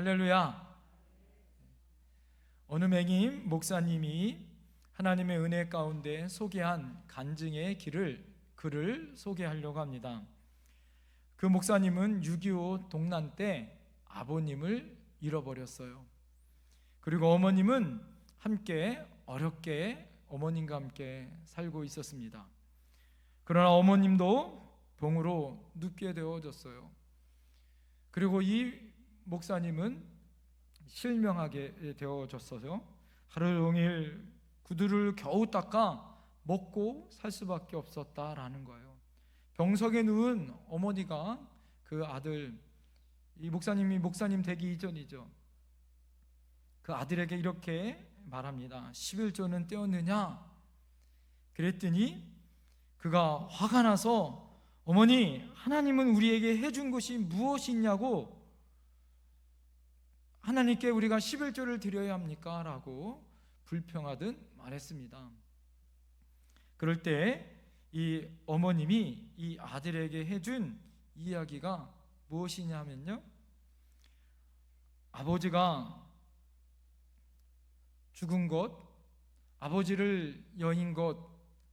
할렐루야. 어느 맹임 목사님이 하나님의 은혜 가운데 소개한 간증의 길을 글을 소개하려고 합니다. 그 목사님은 6.25 동란 때 아버님을 잃어버렸어요. 그리고 어머님은 함께 어렵게 어머님과 함께 살고 있었습니다. 그러나 어머님도 병으로 눕게 되어졌어요. 그리고 이 목사님은 실명하게 되어졌어요. 하루 종일 구두를 겨우 닦아 먹고 살 수밖에 없었다라는 거예요. 병석에 누운 어머니가 그 아들 이 목사님이 목사님 되기 이전이죠. 그 아들에게 이렇게 말합니다. 11조는 떼었느냐? 그랬더니 그가 화가 나서 어머니 하나님은 우리에게 해준 것이 무엇이냐고 하나님께 우리가 11조를 드려야 합니까? 라고 불평하듯 말했습니다. 그럴 때 이 어머님이 이 아들에게 해준 이야기가 무엇이냐면요. 아버지가 죽은 것, 아버지를 여인 것,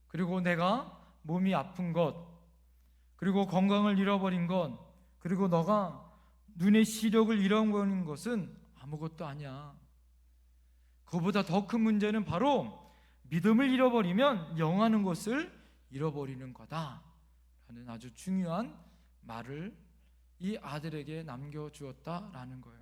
그리고 내가 몸이 아픈 것, 그리고 건강을 잃어버린 것, 그리고 너가 눈의 시력을 잃어버린 것은 아무것도 아니야. 그보다 더 큰 문제는 바로 믿음을 잃어버리면 영하는 것을 잃어버리는 거다. 라는 아주 중요한 말을 이 아들에게 남겨주었다라는 거예요.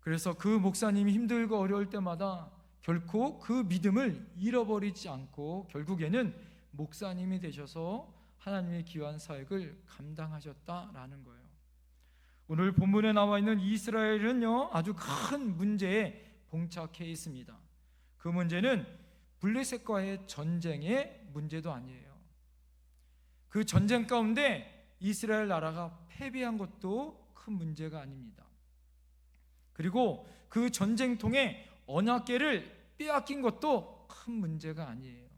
그래서 그 목사님이 힘들고 어려울 때마다 결코 그 믿음을 잃어버리지 않고 결국에는 목사님이 되셔서 하나님의 귀한 사역을 감당하셨다라는 거예요. 오늘 본문에 나와 있는 이스라엘은요 아주 큰 문제에 봉착해 있습니다. 그 문제는 블레셋과의 전쟁의 문제도 아니에요. 그 전쟁 가운데 이스라엘 나라가 패배한 것도 큰 문제가 아닙니다. 그리고 그 전쟁통에 언약계를 빼앗긴 것도 큰 문제가 아니에요.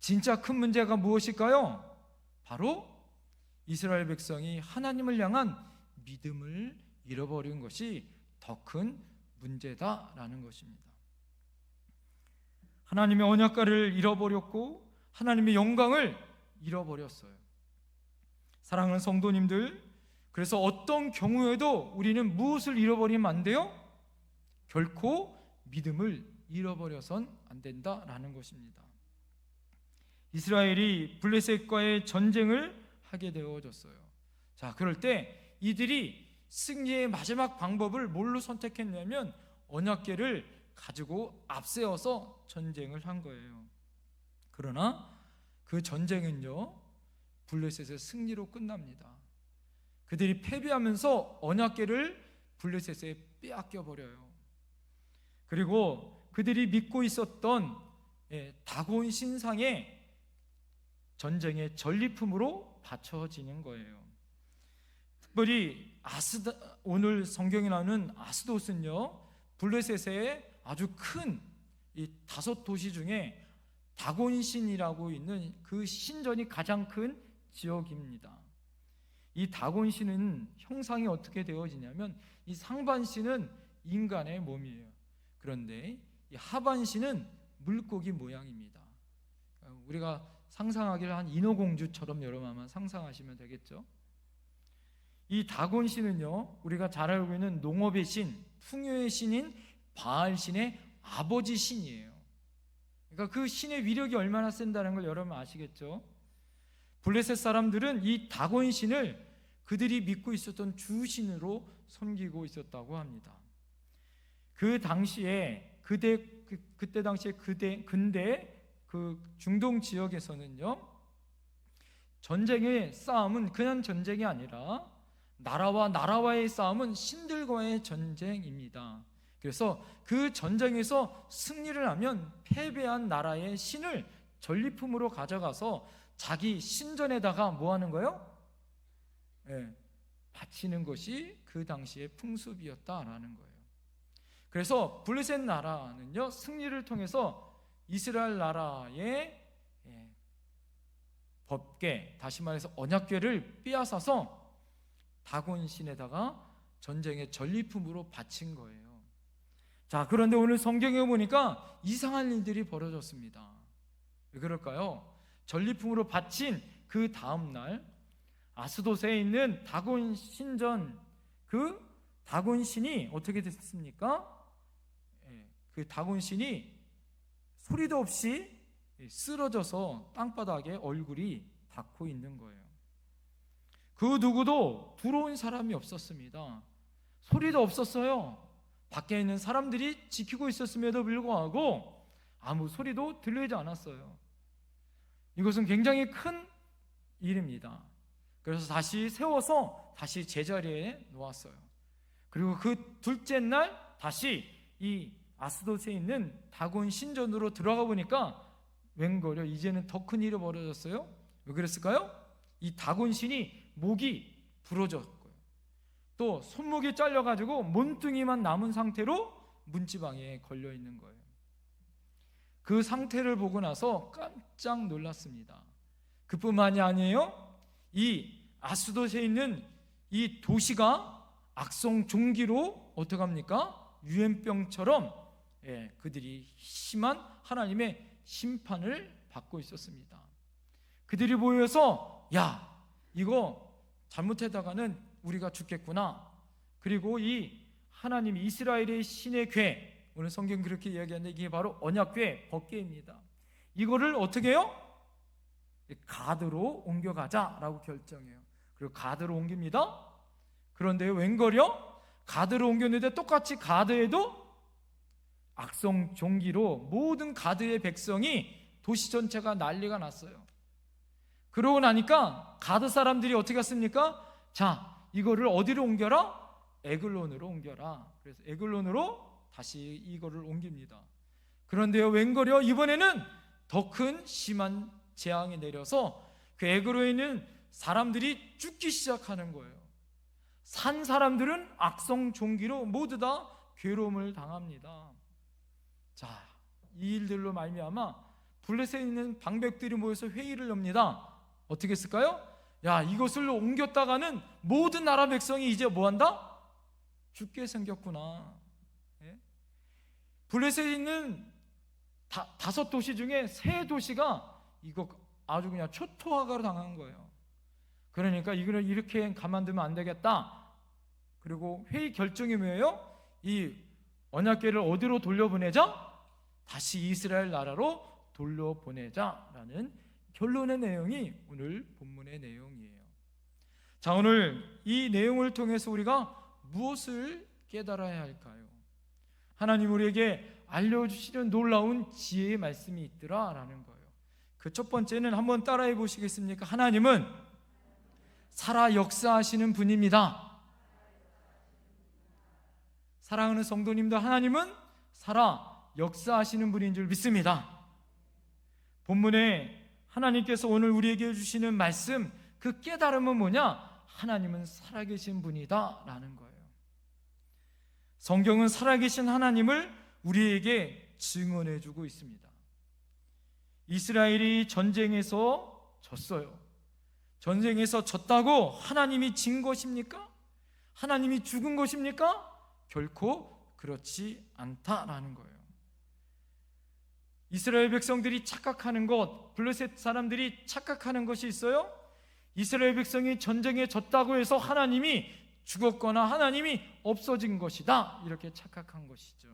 진짜 큰 문제가 무엇일까요? 바로 이스라엘 백성이 하나님을 향한 믿음을 잃어버린 것이 더 큰 문제다라는 것입니다. 하나님의 언약가를 잃어버렸고 하나님의 영광을 잃어버렸어요. 사랑하는 성도님들, 그래서 어떤 경우에도 우리는 무엇을 잃어버리면 안 돼요? 결코 믿음을 잃어버려선 안 된다라는 것입니다. 이스라엘이 블레셋과의 전쟁을 하게 되어졌어요. 자, 그럴 때 이들이 승리의 마지막 방법을 뭘로 선택했냐면 언약궤를 가지고 앞세워서 전쟁을 한 거예요. 그러나 그 전쟁은요 블레셋의 승리로 끝납니다. 그들이 패배하면서 언약궤를 블레셋에 빼앗겨 버려요. 그리고 그들이 믿고 있었던 예, 다곤 신상의 전쟁의 전리품으로 바쳐지는 거예요. 특별히 아스다 오늘 성경에 나오는 아스도스는요 블레셋의 아주 큰 이 다섯 도시 중에 다곤신이라고 있는 그 신전이 가장 큰 지역입니다. 이 다곤신은 형상이 어떻게 되어지냐면 이 상반신은 인간의 몸이에요. 그런데 이 하반신은 물고기 모양입니다. 우리가 상상하기를 한 인어공주처럼 여러분 아마 상상하시면 되겠죠. 이 다곤 신은요 우리가 잘 알고 있는 농업의 신, 풍요의 신인 바알 신의 아버지 신이에요. 그러니까 그 신의 위력이 얼마나 센다는 걸 여러분 아시겠죠? 블레셋 사람들은 이 다곤 신을 그들이 믿고 있었던 주신으로 섬기고 있었다고 합니다. 그 당시에 그대 그, 그때 당시에 그대 근대 그 중동 지역에서는요 전쟁의 싸움은 그냥 전쟁이 아니라 나라와 나라와의 싸움은 신들과의 전쟁입니다. 그래서 그 전쟁에서 승리를 하면 패배한 나라의 신을 전리품으로 가져가서 자기 신전에다가 뭐 하는 거요? 예, 바치는 것이 그 당시의 풍습이었다라는 거예요. 그래서 블레셋 나라는요 승리를 통해서 이스라엘 나라의 예, 법궤 다시 말해서 언약궤를 빼앗아서 다곤 신에다가 전쟁의 전리품으로 바친 거예요. 자, 그런데 오늘 성경에 보니까 이상한 일들이 벌어졌습니다. 왜 그럴까요? 전리품으로 바친 그 다음 날 아스도세에 있는 다곤 신전 그 다곤 신이 어떻게 됐습니까? 예, 그 다곤 신이 소리도 없이 쓰러져서 땅바닥에 얼굴이 닿고 있는 거예요. 그 누구도 들어온 사람이 없었습니다. 소리도 없었어요. 밖에 있는 사람들이 지키고 있었음에도 불구하고 아무 소리도 들리지 않았어요. 이것은 굉장히 큰 일입니다. 그래서 다시 세워서 다시 제자리에 놓았어요. 그리고 그 둘째 날 다시 이 아스도스에 있는 다곤 신전으로 들어가 보니까 웬걸요 이제는 더 큰 일이 벌어졌어요. 왜 그랬을까요? 이 다곤 신이 목이 부러졌고요. 또 손목이 잘려가지고 몸뚱이만 남은 상태로 문지방에 걸려 있는 거예요. 그 상태를 보고 나서 깜짝 놀랐습니다. 그뿐만이 아니에요. 이 아스도스에 있는 이 도시가 악성 종기로 어떻게 합니까? 유행병처럼 예, 그들이 심한 하나님의 심판을 받고 있었습니다. 그들이 모여서 야 이거 잘못하다가는 우리가 죽겠구나. 그리고 이 하나님 이스라엘의 신의 궤 오늘 성경 그렇게 이야기하는데 이게 바로 언약궤 법궤입니다. 이거를 어떻게 해요? 가드로 옮겨가자라고 결정해요. 그리고 가드로 옮깁니다. 그런데 웬걸요? 가드로 옮겼는데 똑같이 가드에도 악성 종기로 모든 가드의 백성이 도시 전체가 난리가 났어요. 그러고 나니까 가드 사람들이 어떻게 했습니까? 자, 이거를 어디로 옮겨라? 에글론으로 옮겨라. 그래서 에글론으로 다시 이거를 옮깁니다. 그런데요, 웬걸요? 이번에는 더 큰 심한 재앙이 내려서 그 에그로에 있는 사람들이 죽기 시작하는 거예요. 산 사람들은 악성 종기로 모두 다 괴로움을 당합니다. 자, 이 일들로 말미암아 블레셋에 있는 방백들이 모여서 회의를 엽니다. 어떻게 했을까요? 야, 이것을 옮겼다가는 모든 나라 백성이 이제 뭐 한다? 죽게 생겼구나. 예? 블레셋에 있는 다, 다섯 도시 중에 세 도시가 이거 아주 그냥 초토화가 당한 거예요. 그러니까 이거를 이렇게 가만두면 안 되겠다. 그리고 회의 결정이 뭐예요? 이 언약궤를 어디로 돌려보내자? 다시 이스라엘 나라로 돌려보내자라는 결론의 내용이 오늘 본문의 내용이에요. 자, 오늘 이 내용을 통해서 우리가 무엇을 깨달아야 할까요? 하나님 우리에게 알려주시는 놀라운 지혜의 말씀이 있더라라는 거예요. 그 첫 번째는 한번 따라해 보시겠습니까? 하나님은 살아 역사하시는 분입니다. 사랑하는 성도님들, 하나님은 살아 역사하시는 분인 줄 믿습니다. 본문에 하나님께서 오늘 우리에게 주시는 말씀, 그 깨달음은 뭐냐? 하나님은 살아계신 분이다. 라는 거예요. 성경은 살아계신 하나님을 우리에게 증언해 주고 있습니다. 이스라엘이 전쟁에서 졌어요. 전쟁에서 졌다고 하나님이 진 것입니까? 하나님이 죽은 것입니까? 결코 그렇지 않다라는 거예요. 이스라엘 백성들이 착각하는 것, 블레셋 사람들이 착각하는 것이 있어요. 이스라엘 백성이 전쟁에 졌다고 해서 하나님이 죽었거나 하나님이 없어진 것이다. 이렇게 착각한 것이죠.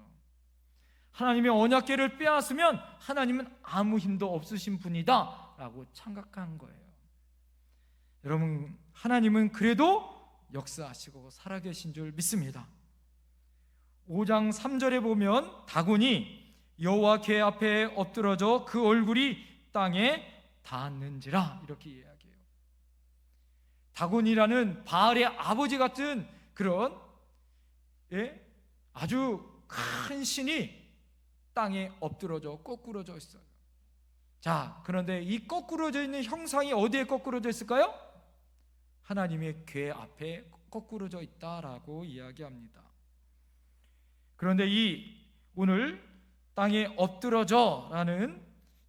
하나님의 언약궤를 빼앗으면 하나님은 아무 힘도 없으신 분이다 라고 착각한 거예요. 여러분, 하나님은 그래도 역사하시고 살아계신 줄 믿습니다. 5장 3절에 보면 다곤이 여호와 궤 앞에 엎드러져 그 얼굴이 땅에 닿았는지라 이렇게 이야기해요. 다곤이라는 바알의 아버지 같은 그런 예? 아주 큰 신이 땅에 엎드러져 거꾸러져 있어요. 자, 그런데 이 거꾸러져 있는 형상이 어디에 거꾸러져 있을까요? 하나님의 궤 앞에 거꾸러져 있다라고 이야기합니다. 그런데 이 오늘 땅에 엎드러져라는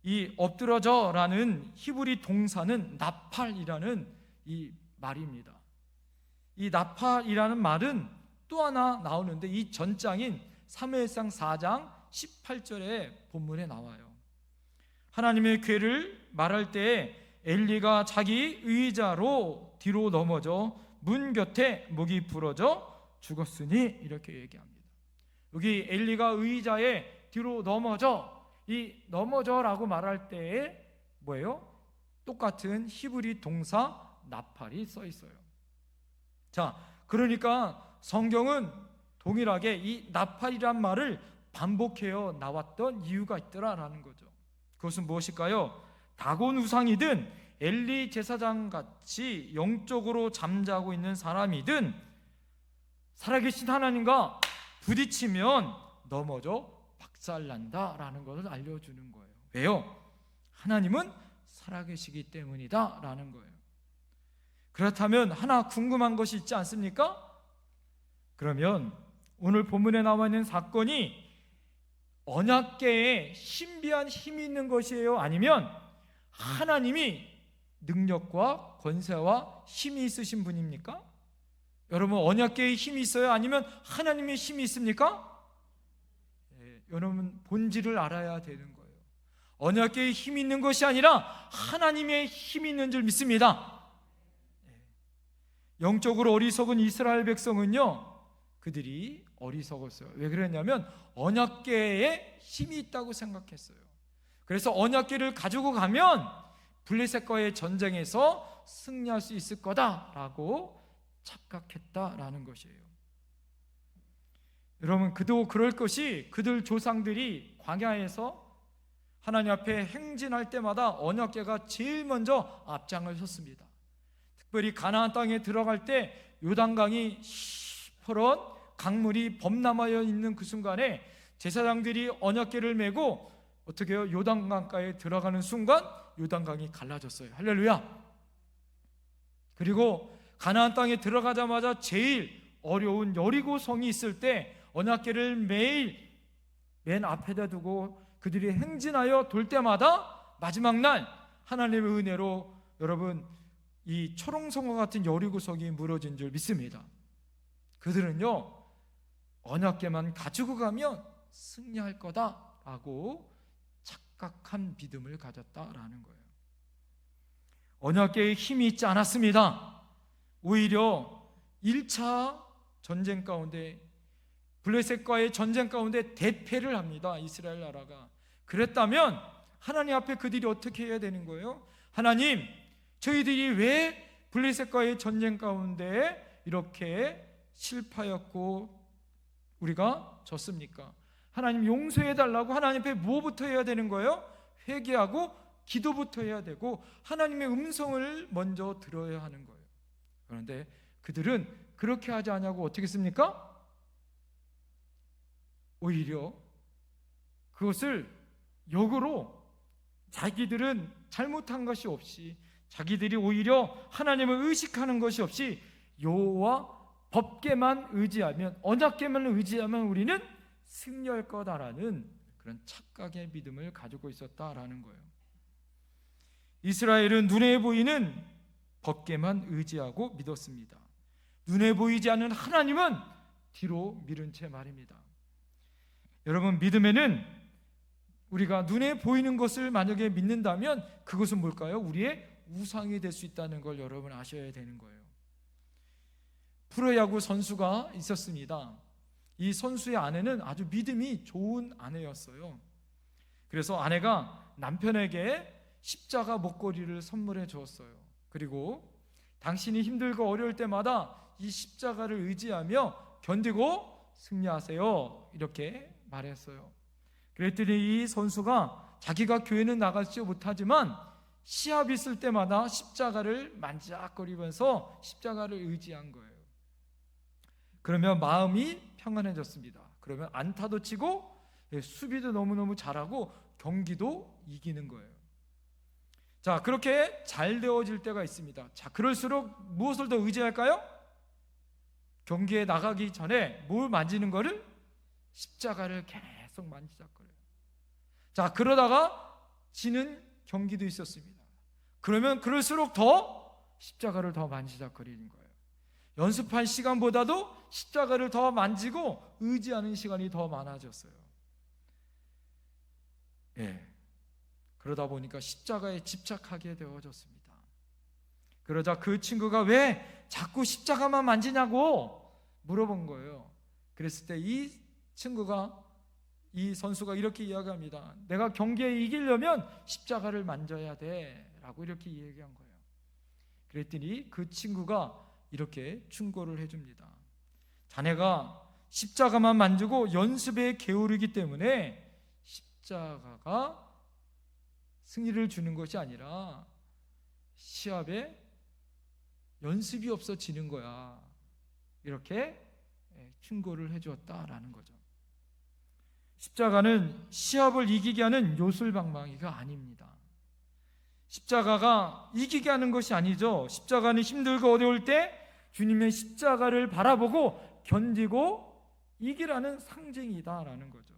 이 엎드러져라는 히브리 동사는 나팔이라는 이 말입니다. 이 나팔이라는 말은 또 하나 나오는데 이 전장인 사무엘상 4장 18절에 본문에 나와요. 하나님의 괴를 말할 때에 엘리가 자기 의자로 뒤로 넘어져 문 곁에 목이 부러져 죽었으니 이렇게 얘기합니다. 여기 엘리가 의자에 뒤로 넘어져 이 넘어져라고 말할 때에 뭐예요? 똑같은 히브리 동사 나팔이 써 있어요. 자, 그러니까 성경은 동일하게 이 나팔이란 말을 반복해요 나왔던 이유가 있더라라는 거죠. 그것은 무엇일까요? 다곤 우상이든 엘리 제사장 같이 영적으로 잠자고 있는 사람이든 살아계신 하나님과 부딪히면 넘어져 박살난다라는 것을 알려주는 거예요. 왜요? 하나님은 살아계시기 때문이다라는 거예요. 그렇다면 하나 궁금한 것이 있지 않습니까? 그러면 오늘 본문에 나와 있는 사건이 언약계에 신비한 힘이 있는 것이에요? 아니면 하나님이 능력과 권세와 힘이 있으신 분입니까? 여러분 언약계에 힘이 있어요? 아니면 하나님의 힘이 있습니까? 예, 여러분 본질을 알아야 되는 거예요. 언약계에 힘이 있는 것이 아니라 하나님의 힘이 있는 줄 믿습니다. 예. 영적으로 어리석은 이스라엘 백성은요, 그들이 어리석었어요. 왜 그랬냐면 언약계에 힘이 있다고 생각했어요. 그래서 언약계를 가지고 가면 블레셋과의 전쟁에서 승리할 수 있을 거다라고 착각했다라는 것이에요. 여러분 그도 그럴 것이 그들 조상들이 광야에서 하나님 앞에 행진할 때마다 언약계가 제일 먼저 앞장을 섰습니다. 특별히 가나안 땅에 들어갈 때 요단강이 시퍼런 강물이 범람하여 있는 그 순간에 제사장들이 언약계를 메고 어떻게 해요? 요단강가에 들어가는 순간 요단강이 갈라졌어요. 할렐루야. 그리고 가나안 땅에 들어가자마자 제일 어려운 여리고 성이 있을 때 언약계를 매일 맨 앞에다 두고 그들이 행진하여 돌 때마다 마지막 날 하나님의 은혜로 여러분 이 초롱성과 같은 여리고 성이 무너진 줄 믿습니다. 그들은요 언약계만 가지고 가면 승리할 거다라고 착각한 믿음을 가졌다라는 거예요. 언약계에 힘이 있지 않았습니다. 오히려 1차 전쟁 가운데 블레셋과의 전쟁 가운데 대패를 합니다. 이스라엘 나라가. 그랬다면 하나님 앞에 그들이 어떻게 해야 되는 거예요? 하나님, 저희들이 왜 블레셋과의 전쟁 가운데 이렇게 실패하였고 우리가 졌습니까? 하나님 용서해 달라고 하나님 앞에 무엇부터 해야 되는 거예요? 회개하고 기도부터 해야 되고 하나님의 음성을 먼저 들어야 하는 거예요. 그런데 그들은 그렇게 하지 않냐고 어떻게 씁니까? 오히려 그것을 역으로 자기들은 잘못한 것이 없이 자기들이 오히려 하나님을 의식하는 것이 없이 여호와 법계만 의지하면 언약계만 의지하면 우리는 승리할 거다라는 그런 착각의 믿음을 가지고 있었다라는 거예요. 이스라엘은 눈에 보이는 법계만 의지하고 믿었습니다. 눈에 보이지 않는 하나님은 뒤로 미룬 채 말입니다. 여러분 믿음에는 우리가 눈에 보이는 것을 만약에 믿는다면 그것은 뭘까요? 우리의 우상이 될 수 있다는 걸 여러분 아셔야 되는 거예요. 프로야구 선수가 있었습니다. 이 선수의 아내는 아주 믿음이 좋은 아내였어요. 그래서 아내가 남편에게 십자가 목걸이를 선물해 주었어요. 그리고 당신이 힘들고 어려울 때마다 이 십자가를 의지하며 견디고 승리하세요. 이렇게 말했어요. 그랬더니 이 선수가 자기가 교회는 나가지 못하지만 시합 있을 때마다 십자가를 만지작거리면서 십자가를 의지한 거예요. 그러면 마음이 평안해졌습니다. 그러면 안타도 치고 예, 수비도 너무너무 잘하고 경기도 이기는 거예요. 자, 그렇게 잘 되어질 때가 있습니다. 자, 그럴수록 무엇을 더 의지할까요? 경기에 나가기 전에 뭘 만지는 거를 십자가를 계속 만지작거려요. 자, 그러다가 지는 경기도 있었습니다. 그러면 그럴수록 더 십자가를 더 만지작거리는 거예요. 연습할 시간보다도 십자가를 더 만지고 의지하는 시간이 더 많아졌어요. 예. 그러다 보니까 십자가에 집착하게 되어졌습니다. 그러자 그 친구가 왜 자꾸 십자가만 만지냐고 물어본 거예요. 그랬을 때 이 친구가 이 선수가 이렇게 이야기합니다. 내가 경기에 이기려면 십자가를 만져야 돼 라고 이렇게 이야기한 거예요. 그랬더니 그 친구가 이렇게 충고를 해줍니다. 자네가 십자가만 만지고 연습에 게으르기 때문에 십자가가 승리를 주는 것이 아니라 시합에 연습이 없어 지는 거야. 이렇게 예, 충고를 해주었다라는 거죠. 십자가는 시합을 이기게 하는 요술방망이가 아닙니다. 십자가가 이기게 하는 것이 아니죠. 십자가는 힘들고 어려울 때 주님의 십자가를 바라보고 견디고 이기라는 상징이다라는 거죠.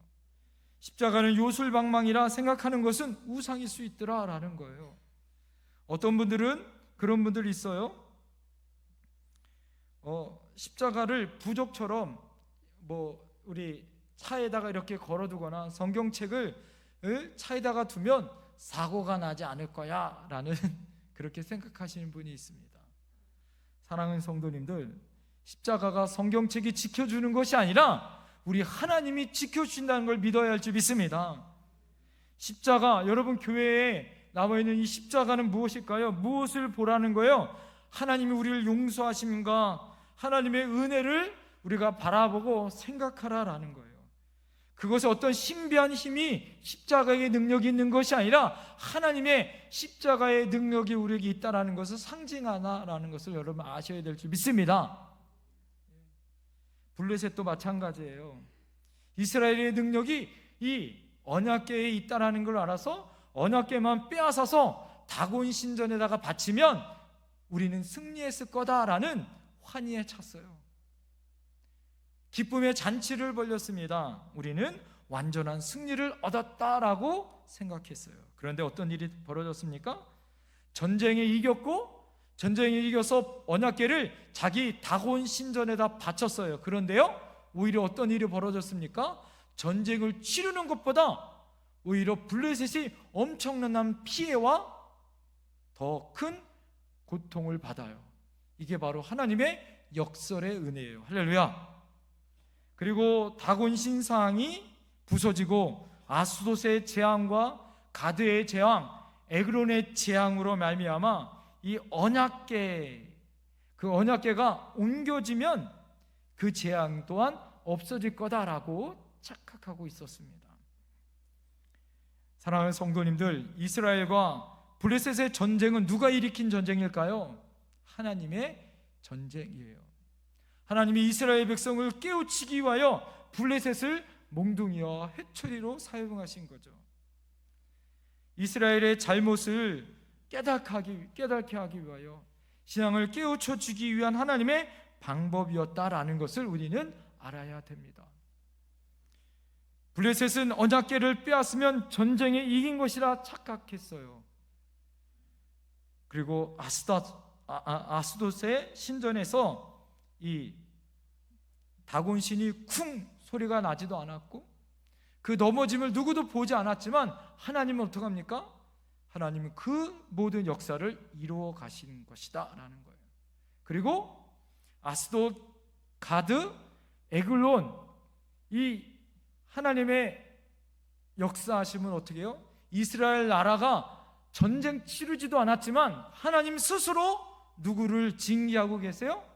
십자가는 요술방망이라 생각하는 것은 우상일 수 있더라라는 거예요. 어떤 분들은 그런 분들 있어요. 어, 십자가를 부족처럼 뭐 우리 차에다가 이렇게 걸어두거나 성경책을 을 차에다가 두면 사고가 나지 않을 거야 라는 그렇게 생각하시는 분이 있습니다. 사랑하는 성도님들, 십자가가 성경책이 지켜주는 것이 아니라 우리 하나님이 지켜주신다는 걸 믿어야 할 줄 믿습니다. 십자가 여러분 교회에 나와 있는 이 십자가는 무엇일까요? 무엇을 보라는 거예요? 하나님이 우리를 용서하심과 하나님의 은혜를 우리가 바라보고 생각하라라는 거예요. 그것에 어떤 신비한 힘이 십자가의 능력이 있는 것이 아니라 하나님의 십자가의 능력이 우리에게 있다라는 것을 상징하나라는 것을 여러분 아셔야 될 줄 믿습니다. 블레셋도 마찬가지예요. 이스라엘의 능력이 이 언약궤에 있다라는 걸 알아서 언약궤만 빼앗아서 다곤 신전에다가 바치면 우리는 승리했을 거다라는 환희에 찼어요. 기쁨의 잔치를 벌렸습니다. 우리는 완전한 승리를 얻었다라고 생각했어요. 그런데 어떤 일이 벌어졌습니까? 전쟁에 이겼고 전쟁에 이겨서 언약궤를 자기 다곤 신전에다 바쳤어요. 그런데요, 오히려 어떤 일이 벌어졌습니까? 전쟁을 치르는 것보다 오히려 블레셋이 엄청난 피해와 더 큰 고통을 받아요. 이게 바로 하나님의 역설의 은혜예요. 할렐루야. 그리고 다곤 신상이 부서지고 아스도스의 재앙과 가드의 재앙, 에그론의 재앙으로 말미암아 이 언약계 그 언약계가 옮겨지면 그 재앙 또한 없어질 거다라고 착각하고 있었습니다. 사랑하는 성도님들, 이스라엘과 블레셋의 전쟁은 누가 일으킨 전쟁일까요? 하나님의 전쟁이에요. 하나님이 이스라엘 백성을 깨우치기 위하여 블레셋을 몽둥이와 해초리로 사용하신 거죠. 이스라엘의 잘못을 깨닫게, 깨닫게 하기 위하여 신앙을 깨우쳐 주기 위한 하나님의 방법이었다라는 것을 우리는 알아야 됩니다. 블레셋은 언약궤를 빼앗으면 전쟁에 이긴 것이라 착각했어요. 그리고 아스다 아, 아, 아스도스의 신전에서 이 다곤신이 쿵 소리가 나지도 않았고 그 넘어짐을 누구도 보지 않았지만 하나님은 어떡합니까? 하나님은 그 모든 역사를 이루어 가신 것이다 라는 거예요. 그리고 아스도 가드 에글론 이 하나님의 역사하심은 어떻게 해요? 이스라엘 나라가 전쟁 치르지도 않았지만 하나님 스스로 누구를 징계하고 계세요?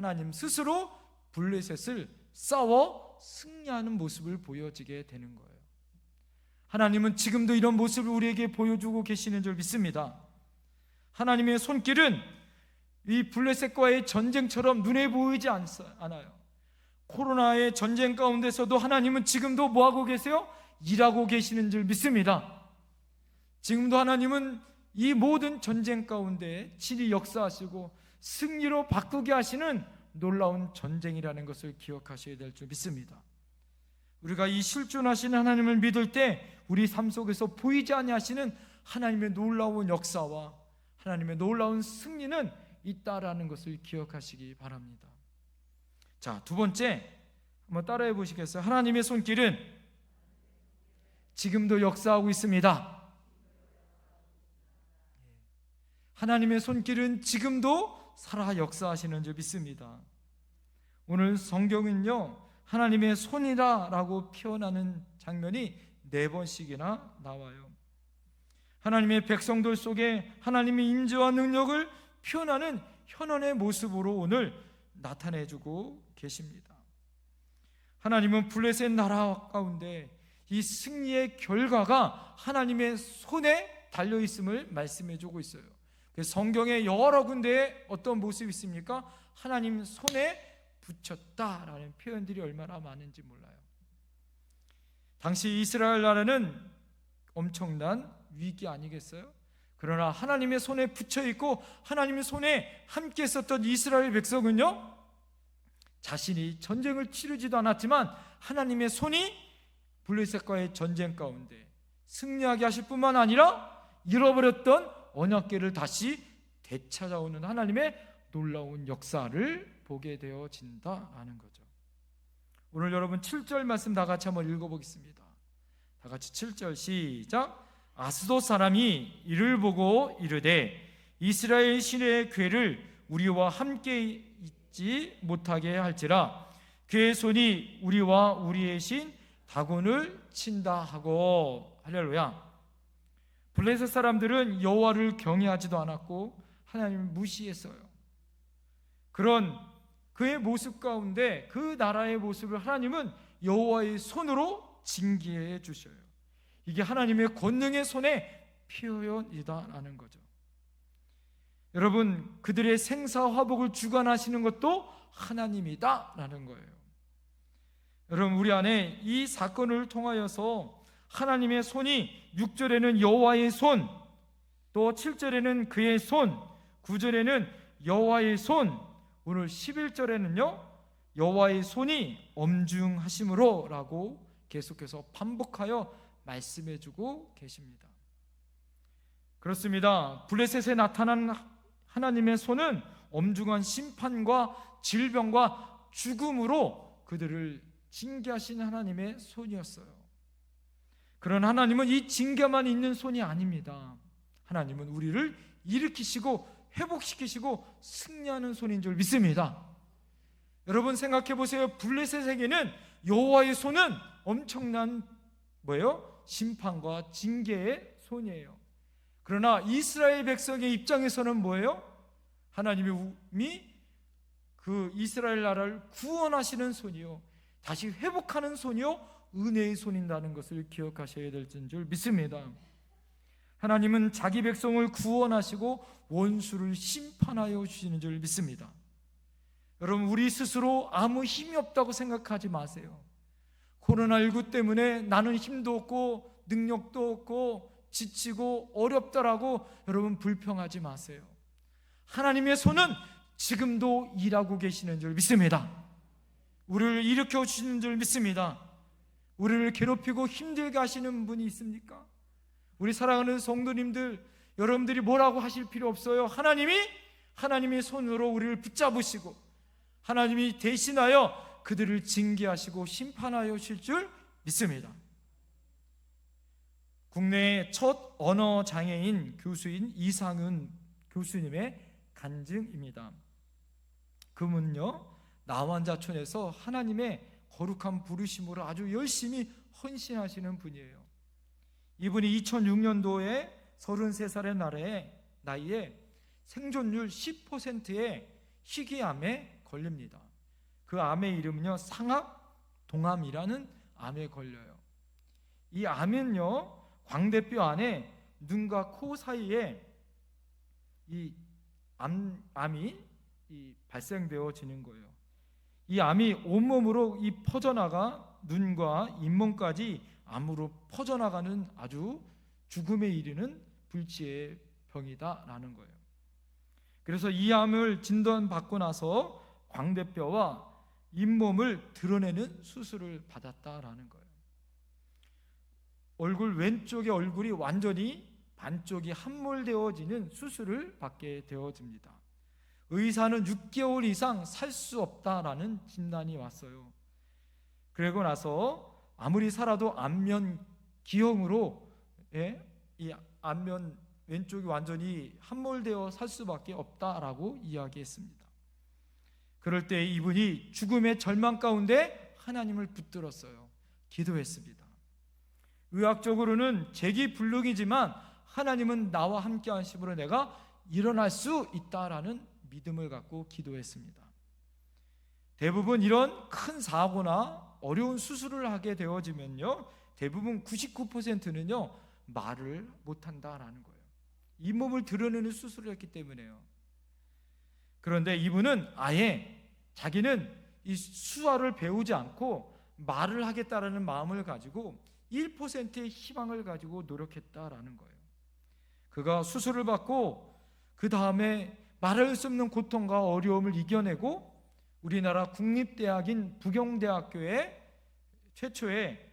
하나님 스스로 블레셋을 싸워 승리하는 모습을 보여지게 되는 거예요. 하나님은 지금도 이런 모습을 우리에게 보여주고 계시는 줄 믿습니다. 하나님의 손길은 이 블레셋과의 전쟁처럼 눈에 보이지 않아요. 코로나의 전쟁 가운데서도 하나님은 지금도 뭐 하고 계세요? 일하고 계시는 줄 믿습니다. 지금도 하나님은 이 모든 전쟁 가운데 친히 역사하시고 승리로 바꾸게 하시는 놀라운 전쟁이라는 것을 기억하셔야 될 줄 믿습니다. 우리가 이 실존하시는 하나님을 믿을 때 우리 삶 속에서 보이지 아니하시는 하나님의 놀라운 역사와 하나님의 놀라운 승리는 있다라는 것을 기억하시기 바랍니다. 자, 두 번째 한번 따라해 보시겠어요? 하나님의 손길은 지금도 역사하고 있습니다. 하나님의 손길은 지금도 살아 역사하시는 줄 믿습니다. 오늘 성경은요, 하나님의 손이다라고 표현하는 장면이 네 번씩이나 나와요. 하나님의 백성들 속에 하나님의 임재와 능력을 표현하는 현원의 모습으로 오늘 나타내주고 계십니다. 하나님은 블레셋 나라 가운데 이 승리의 결과가 하나님의 손에 달려 있음을 말씀해 주고 있어요. 그래서 성경에 여러 군데에 어떤 모습이 있습니까? 하나님 손에 붙였다라는 표현들이 얼마나 많은지 몰라요. 당시 이스라엘 나라는 엄청난 위기 아니겠어요? 그러나 하나님의 손에 붙여 있고 하나님의 손에 함께 있었던 이스라엘 백성은요 자신이 전쟁을 치르지도 않았지만 하나님의 손이 블레셋과의 전쟁 가운데 승리하게 하실 뿐만 아니라 잃어버렸던 언약궤를 다시 되찾아오는 하나님의 놀라운 역사를 보게 되어진다라는 거죠. 오늘 여러분 7절 말씀 다 같이 한번 읽어보겠습니다. 다 같이 7절 시작. 아스도 사람이 이를 보고 이르되 이스라엘 신의 괴를 우리와 함께 있지 못하게 할지라 그의 손이 우리와 우리의 신 다곤을 친다 하고 할렐루야. 블레셋 사람들은 여호와를 경외하지도 않았고 하나님을 무시했어요. 그런 그의 모습 가운데 그 나라의 모습을 하나님은 여호와의 손으로 징계해 주셔요. 이게 하나님의 권능의 손의 표현이다라는 거죠. 여러분, 그들의 생사 화복을 주관하시는 것도 하나님이다라는 거예요. 여러분, 우리 안에 이 사건을 통하여서 하나님의 손이 6절에는 여호와의 손, 또 7절에는 그의 손, 9절에는 여호와의 손, 오늘 11절에는요. 여호와의 손이 엄중하심으로라고 계속해서 반복하여 말씀해 주고 계십니다. 그렇습니다. 블레셋에 나타난 하나님의 손은 엄중한 심판과 질병과 죽음으로 그들을 징계하신 하나님의 손이었어요. 그런 하나님은 이 징계만 있는 손이 아닙니다. 하나님은 우리를 일으키시고 회복시키시고 승리하는 손인 줄 믿습니다. 여러분 생각해 보세요. 블레셋에게는 여호와의 손은 엄청난 뭐예요? 심판과 징계의 손이에요. 그러나 이스라엘 백성의 입장에서는 뭐예요? 하나님이 그 이스라엘 나라를 구원하시는 손이요. 다시 회복하는 손이요. 은혜의 손인다는 것을 기억하셔야 될줄 믿습니다. 하나님은 자기 백성을 구원하시고 원수를 심판하여 주시는 줄 믿습니다. 여러분, 우리 스스로 아무 힘이 없다고 생각하지 마세요. 코로나19 때문에 나는 힘도 없고 능력도 없고 지치고 어렵다라고 여러분 불평하지 마세요. 하나님의 손은 지금도 일하고 계시는 줄 믿습니다. 우리를 일으켜 주시는 줄 믿습니다. 우리를 괴롭히고 힘들게 하시는 분이 있습니까? 우리 사랑하는 성도님들, 여러분들이 뭐라고 하실 필요 없어요. 하나님이 하나님의 손으로 우리를 붙잡으시고 하나님이 대신하여 그들을 징계하시고 심판하여 실줄 믿습니다. 국내의 첫 언어 장애인 교수인 이상은 교수님의 간증입니다. 그분요 나환자촌에서 하나님의 거룩한 부르심으로 아주 열심히 헌신하시는 분이에요. 이분이 2006년도에 33살의 나라에 나이에 생존율 10%의 희귀암에 걸립니다. 그 암의 이름은요 상악 동암이라는 암에 걸려요. 이 암은요 광대뼈 안에 눈과 코 사이에 이 암, 암이 이 발생되어지는 거예요. 이 암이 온몸으로 이 퍼져나가 눈과 잇몸까지 암으로 퍼져나가는 아주 죽음에 이르는 불치의 병이다라는 거예요. 그래서 이 암을 진단받고 나서 광대뼈와 잇몸을 드러내는 수술을 받았다라는 거예요. 얼굴 왼쪽의 얼굴이 완전히 반쪽이 함몰되어지는 수술을 받게 되어집니다. 의사는 6개월 이상 살 수 없다라는 진단이 왔어요. 그리고 나서 아무리 살아도 안면 기형으로 예? 이 안면 왼쪽이 완전히 함몰되어 살 수밖에 없다라고 이야기했습니다. 그럴 때 이분이 죽음의 절망 가운데 하나님을 붙들었어요. 기도했습니다. 의학적으로는 재기불능이지만 하나님은 나와 함께 하심으로 내가 일어날 수 있다라는 믿음을 갖고 기도했습니다. 대부분 이런 큰 사고나 어려운 수술을 하게 되어지면요. 대부분 99%는요. 말을 못 한다라는 거예요. 잇몸을 드러내는 수술을 했기 때문에요. 그런데 이분은 아예 자기는 이 수화를 배우지 않고 말을 하겠다라는 마음을 가지고 1%의 희망을 가지고 노력했다라는 거예요. 그가 수술을 받고 그 다음에 말할 수 없는 고통과 어려움을 이겨내고 우리나라 국립대학인 부경대학교의 최초의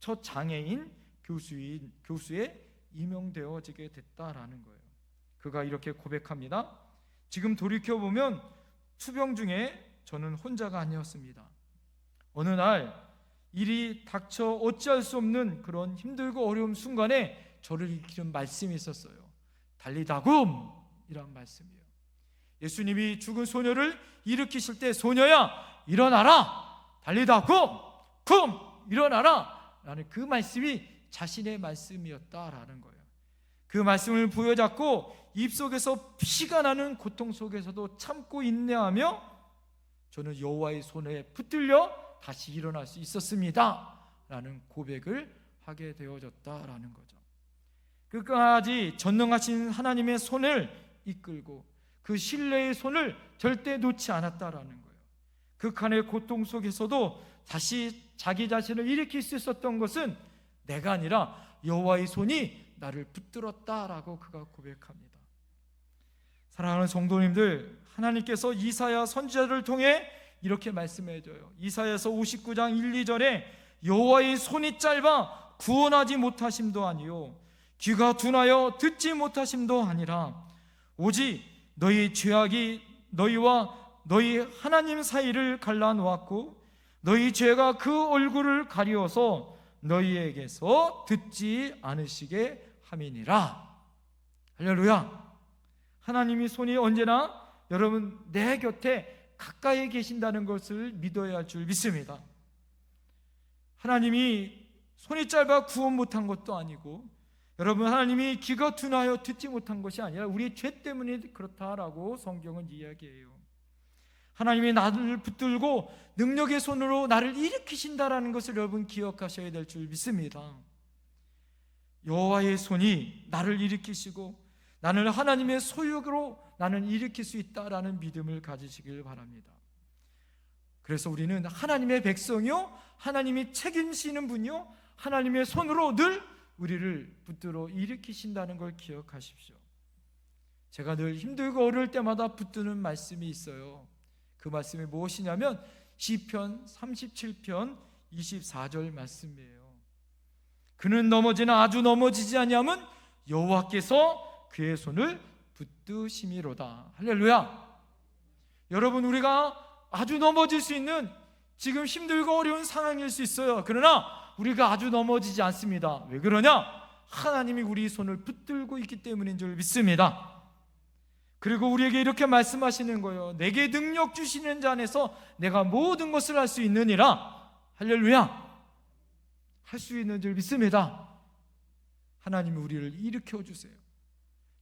첫 장애인 교수인 교수에 임명되어지게 됐다라는 거예요. 그가 이렇게 고백합니다. 지금 돌이켜 보면 투병 중에 저는 혼자가 아니었습니다. 어느 날 일이 닥쳐 어찌할 수 없는 그런 힘들고 어려운 순간에 저를 일으키는 말씀이 있었어요. 달리다굼 이란 말씀이에요. 예수님이 죽은 소녀를 일으키실 때 소녀야 일어나라 달리다 굼 굼 일어나라 라는 그 말씀이 자신의 말씀이었다라는 거예요. 그 말씀을 부여잡고 입속에서 피가 나는 고통 속에서도 참고 인내하며 저는 여호와의 손에 붙들려 다시 일어날 수 있었습니다. 라는 고백을 하게 되어졌다라는 거죠. 끝까지 전능하신 하나님의 손을 이끌고 그 신뢰의 손을 절대 놓지 않았다라는 거예요. 극한의 고통 속에서도 다시 자기 자신을 일으킬 수 있었던 것은 내가 아니라 여호와의 손이 나를 붙들었다라고 그가 고백합니다. 사랑하는 성도님들, 하나님께서 이사야 선지자를 통해 이렇게 말씀해 줘요. 이사야서 59장 1, 2절에 여호와의 손이 짧아 구원하지 못하심도 아니요 귀가 둔하여 듣지 못하심도 아니라 오직 너희 죄악이 너희와 너희 하나님 사이를 갈라 놓았고 너희 죄가 그 얼굴을 가리워서 너희에게서 듣지 않으시게 함이니라. 할렐루야. 하나님이 손이 언제나 여러분 내 곁에 가까이 계신다는 것을 믿어야 할 줄 믿습니다. 하나님이 손이 짧아 구원 못한 것도 아니고 여러분 하나님이 귀가 둔하여 듣지 못한 것이 아니라 우리의 죄 때문에 그렇다라고 성경은 이야기해요. 하나님이 나를 붙들고 능력의 손으로 나를 일으키신다라는 것을 여러분 기억하셔야 될 줄 믿습니다. 여호와의 손이 나를 일으키시고 나는 하나님의 소유로 나는 일으킬 수 있다라는 믿음을 가지시길 바랍니다. 그래서 우리는 하나님의 백성이요 하나님이 책임지는 분이요 하나님의 손으로 늘 우리를 붙들어 일으키신다는 걸 기억하십시오. 제가 늘 힘들고 어려울 때마다 붙드는 말씀이 있어요. 그 말씀이 무엇이냐면 시편 37편 24절 말씀이에요. 그는 넘어지나 아주 넘어지지 아니함은 여호와께서 그의 손을 붙드심이로다. 할렐루야. 여러분 우리가 아주 넘어질 수 있는 지금 힘들고 어려운 상황일 수 있어요. 그러나 우리가 아주 넘어지지 않습니다. 왜 그러냐? 하나님이 우리 손을 붙들고 있기 때문인 줄 믿습니다. 그리고 우리에게 이렇게 말씀하시는 거예요. 내게 능력 주시는 자 안에서 내가 모든 것을 할 수 있느니라. 할렐루야. 할 수 있는 줄 믿습니다. 하나님이 우리를 일으켜 주세요.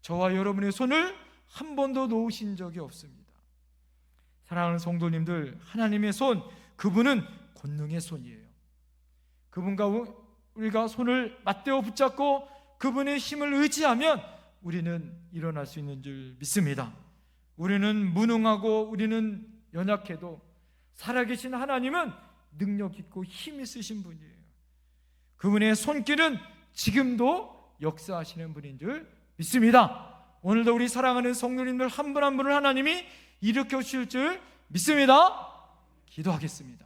저와 여러분의 손을 한 번도 놓으신 적이 없습니다. 사랑하는 성도님들, 하나님의 손, 그분은 권능의 손이에요. 그분과 우리가 손을 맞대어 붙잡고 그분의 힘을 의지하면 우리는 일어날 수 있는 줄 믿습니다. 우리는 무능하고 우리는 연약해도 살아계신 하나님은 능력 있고 힘 있으신 분이에요. 그분의 손길은 지금도 역사하시는 분인 줄 믿습니다. 오늘도 우리 사랑하는 성도님들 한 분 한 분을 하나님이 일으켜 주실 줄 믿습니다. 기도하겠습니다.